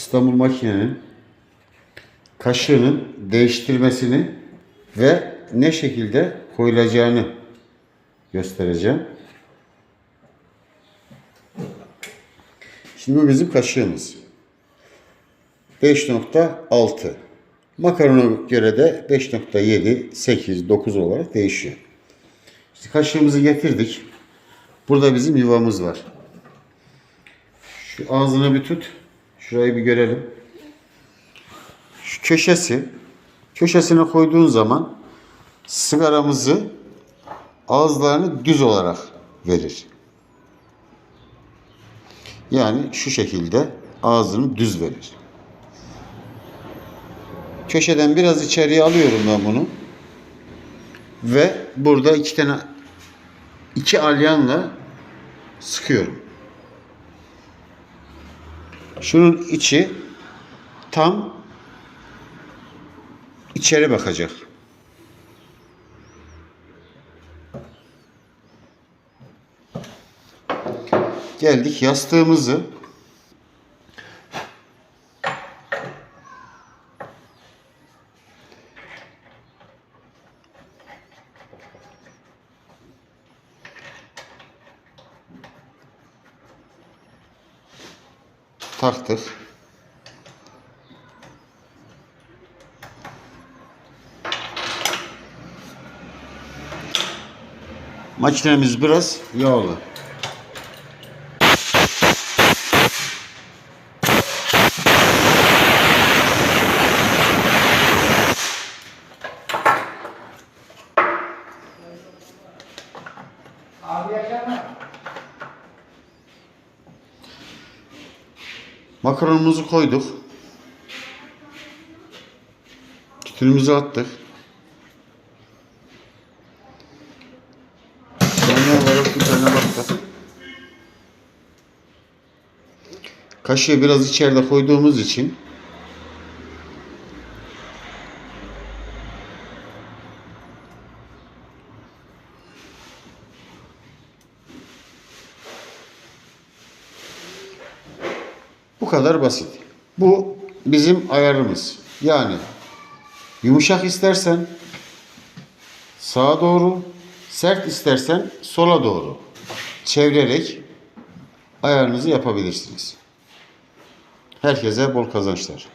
İstanbul Makine'nin kaşığının değiştirmesini ve ne şekilde koyulacağını göstereceğim. Şimdi bu bizim kaşığımız. 5.6. Makarona göre de 5.7, 8, 9 olarak değişiyor. İşte kaşığımızı getirdik. Burada bizim yuvamız var. Şu ağzını bir tut. Şurayı bir görelim. Şu köşesi, köşesine koyduğun zaman sigaramızı ağızlarını düz olarak verir. Yani şu şekilde ağzını düz verir. Köşeden biraz içeriye alıyorum ben bunu. Ve burada iki tane iki alyanla sıkıyorum. Şunun içi tam içeri bakacak. Geldik yastığımızı taktık. Makinemiz biraz yağlı. Abi yaşama. Makaronumuzu koyduk. Tütünümüzü attık. Saniye olarak bir tane baktık. Kaşığı biraz içeride koyduğumuz için kadar basit. Bu bizim ayarımız. Yani yumuşak istersen sağa doğru, sert istersen sola doğru çevirerek ayarınızı yapabilirsiniz. Herkese bol kazançlar.